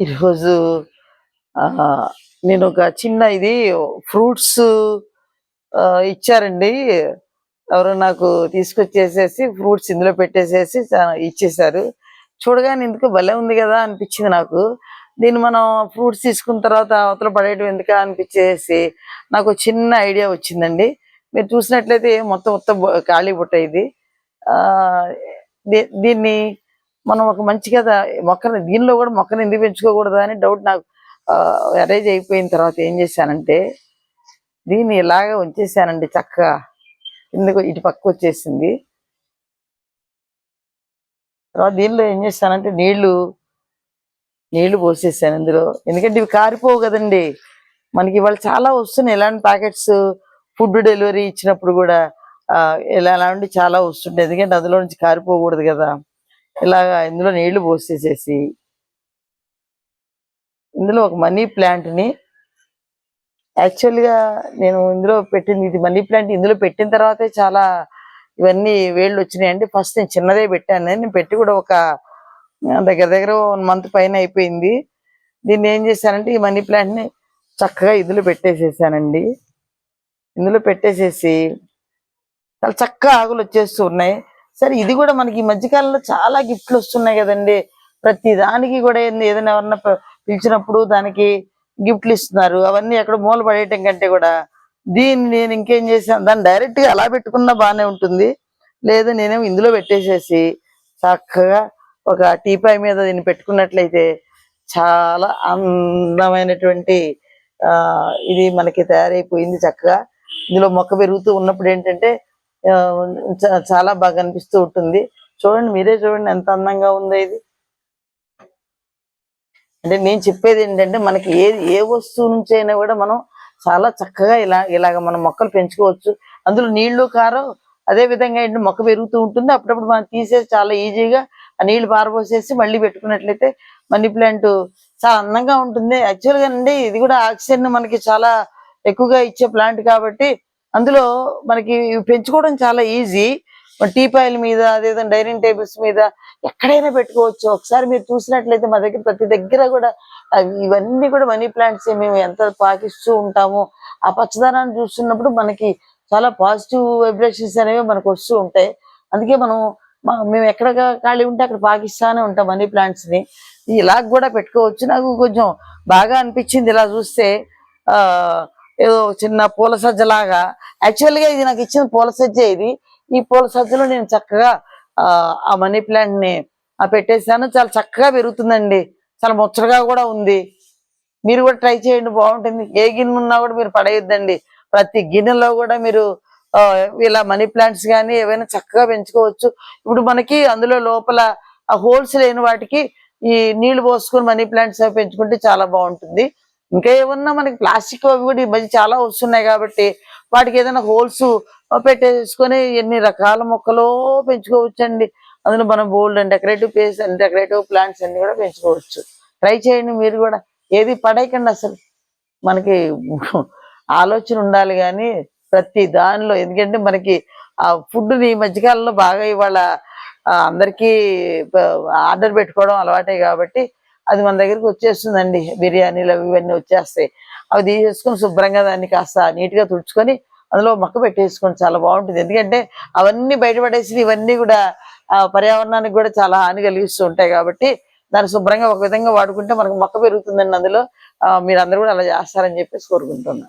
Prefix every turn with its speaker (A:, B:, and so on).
A: ఈరోజు ఆ, నేను ఒక చిన్న ఇది ఫ్రూట్స్ ఇచ్చారండి. ఎవరు నాకు తీసుకొచ్చేసేసి ఫ్రూట్స్ ఇందులో పెట్టేసేసి ఇచ్చేసారు. చూడగానే ఎందుకు భలే ఉంది కదా అనిపించింది నాకు. దీన్ని మనం ఫ్రూట్స్ తీసుకున్న తర్వాత అవతల పడేయడం ఎందుకా అనిపించేసి నాకు చిన్న ఐడియా వచ్చిందండి. మీరు చూసినట్లయితే మొత్తం మొత్తం ఖాళీ బుట్ట ఇది. ఆ దీ- దీన్ని మనం ఒక మంచిగా మొక్కని దీనిలో కూడా మొక్కని ఎందుకు పెంచుకోకూడదు అని డౌట్ నాకు అరేంజ్ అయిపోయిన తర్వాత ఏం చేశానంటే దీన్ని ఇలాగా ఉంచేసానండి చక్కగా. ఎందుకు ఇటు పక్క వచ్చేసింది. తర్వాత దీనిలో ఏం చేశానంటే నీళ్ళు నీళ్ళు పోసేసాను ఇందులో. ఎందుకంటే ఇవి కారిపోవు కదండి. మనకి ఇవాళ చాలా వస్తున్నాయి. ఇలాంటి ప్యాకెట్స్ ఫుడ్ డెలివరీ ఇచ్చినప్పుడు కూడా ఇలా అలాంటి చాలా వస్తుంటాయి. ఎందుకంటే అందులో నుంచి కారిపోకూడదు కదా. ఇలాగా ఇందులో నీళ్ళు పోసేసేసి ఇందులో ఒక మనీ ప్లాంట్ని యాక్చువల్గా నేను ఇందులో పెట్టింది ఇది మనీ ప్లాంట్ ఇందులో పెట్టిన తర్వాతే చాలా ఇవన్నీ వేళ్ళు వచ్చినాయండి ఫస్ట్ నేను చిన్నదే పెట్టాను. నేను పెట్టి కూడా ఒక దగ్గర దగ్గర వన్ మంత్ పైన అయిపోయింది. దీన్ని ఏం చేశానంటే ఈ మనీ ప్లాంట్ని చక్కగా ఇందులో పెట్టేసేసానండి. ఇందులో పెట్టేసేసి చాలా చక్కగా ఆకులు వచ్చేస్తూ ఉన్నాయి. సరే ఇది కూడా మనకి ఈ మధ్యకాలంలో చాలా గిఫ్ట్లు వస్తున్నాయి కదండి. ప్రతి దానికి కూడా ఏదైనా ఎవరన్నా పిలిచినప్పుడు దానికి గిఫ్ట్లు ఇస్తున్నారు. అవన్నీ ఎక్కడ మూల పడేయటం కంటే కూడా దీన్ని నేను ఇంకేం చేశాను దాన్ని డైరెక్ట్గా అలా పెట్టుకున్నా బాగానే ఉంటుంది. లేదు నేనేమో ఇందులో పెట్టేసేసి చక్కగా ఒక టీపాయ్ మీద దీన్ని పెట్టుకున్నట్లయితే చాలా అందమైనటువంటి ఆ ఇది మనకి తయారైపోయింది చక్కగా. ఇందులో మొక్క పెరుగుతూ ఉన్నప్పుడు ఏంటంటే చాలా బాగా అనిపిస్తూ ఉంటుంది. చూడండి మీరే చూడండి ఎంత అందంగా ఉందో ఇది. అంటే నేను చెప్పేది ఏంటంటే మనకి ఏ ఏ వస్తువు నుంచి అయినా కూడా మనం చాలా చక్కగా ఇలా ఇలాగ మనం మొక్కలు పెంచుకోవచ్చు. అందులో నీళ్ళు కారం అదే విధంగా ఏంటి మొక్క పెరుగుతూ ఉంటుంది. అప్పుడప్పుడు మనం తీసేసి చాలా ఈజీగా ఆ నీళ్ళు పారబోసేసి మళ్ళీ పెట్టుకున్నట్లయితే మనీ ప్లాంట్ చాలా అందంగా ఉంటుంది. యాక్చువల్గా అండి ఇది కూడా ఆక్సిజన్ మనకి చాలా ఎక్కువగా ఇచ్చే ప్లాంట్ కాబట్టి అందులో మనకి పెంచుకోవడం చాలా ఈజీ టీపాయిల మీద అదేదో డైనింగ్ టేబుల్స్ మీద ఎక్కడైనా పెట్టుకోవచ్చు. ఒకసారి మీరు చూసినట్లయితే మా దగ్గర ప్రతి దగ్గర కూడా ఇవన్నీ కూడా మనీ ప్లాంట్స్. మేము ఎంత పాకిస్తూ ఉంటాము ఆ పచ్చదనాన్ని చూస్తున్నప్పుడు మనకి చాలా పాజిటివ్ వైబ్రేషన్స్ అనేవి మనకు వస్తూ ఉంటాయి. అందుకే మనం మా- మేము ఎక్కడ ఖాళీ ఉంటే అక్కడ పాకిస్తానే ఉంటాం మనీ ప్లాంట్స్ని ఇలా కూడా పెట్టుకోవచ్చు. నాకు కొంచెం బాగా అనిపించింది ఇలా చూస్తే. ఆ ఏదో చిన్న పూల సజ్జలాగా. యాక్చువల్గా ఇది నాకు ఇచ్చిన పూల సజ్జే ఇది. ఈ పూల సజ్జలో నేను చక్కగా ఆ మనీ ప్లాంట్ని పెట్టేశాను ఆ పెట్టేసాను చాలా చక్కగా పెరుగుతుందండి. చాలా ముచ్చటగా కూడా ఉంది. మీరు కూడా ట్రై చేయండి బాగుంటుంది. ఏ గిన్నె ఉన్నా కూడా మీరు పడేయొద్దండి. ప్రతి గిన్నెలో కూడా మీరు ఇలా మనీ ప్లాంట్స్ కానీ ఏవైనా చక్కగా పెంచుకోవచ్చు. ఇప్పుడు మనకి అందులో లోపల ఆ హోల్స్ లేని వాటికి ఈ నీళ్ళు పోసుకొని మనీ ప్లాంట్స్ అవి పెంచుకుంటే చాలా బాగుంటుంది. ఇంకా ఏమన్నా మనకి ప్లాస్టిక్ అవి కూడా ఈ మధ్య చాలా వస్తున్నాయి కాబట్టి వాటికి ఏదైనా హోల్స్ పెట్టేసుకొని ఎన్ని రకాల మొక్కలు పెంచుకోవచ్చండి. అందులో మనం bold and decorative place and decorative plants అన్ని కూడా పెంచుకోవచ్చు. ట్రై చేయండి మీరు కూడా. ఏది పడేయకండి అసలు. మనకి ఆలోచన ఉండాలి కానీ ప్రతి దానిలో ఎందుకంటే మనకి ఆ ఫుడ్ని ఈ మధ్యకాలంలో బాగా ఇవాళ అందరికీ ఆర్డర్ పెట్టుకోవడం అలవాటే కాబట్టి అది మన దగ్గరికి వచ్చేస్తుందండి. బిర్యానీలు అవి ఇవన్నీ వచ్చేస్తాయి. అవి తీసేసుకొని శుభ్రంగా దాన్ని కాస్త నీట్గా తుడుచుకొని అందులో మొక్క పెట్టేసుకొని చాలా బాగుంటుంది. ఎందుకంటే అవన్నీ బయటపడేసి ఇవన్నీ కూడా పర్యావరణానికి కూడా చాలా హాని కలిగిస్తూ ఉంటాయి కాబట్టి దాన్ని శుభ్రంగా ఒక విధంగా వాడుకుంటే మనకు మొక్క పెరుగుతుందండి అందులో. మీరు అందరూ కూడా అలా చేస్తారని చెప్పేసి కోరుకుంటున్నాను.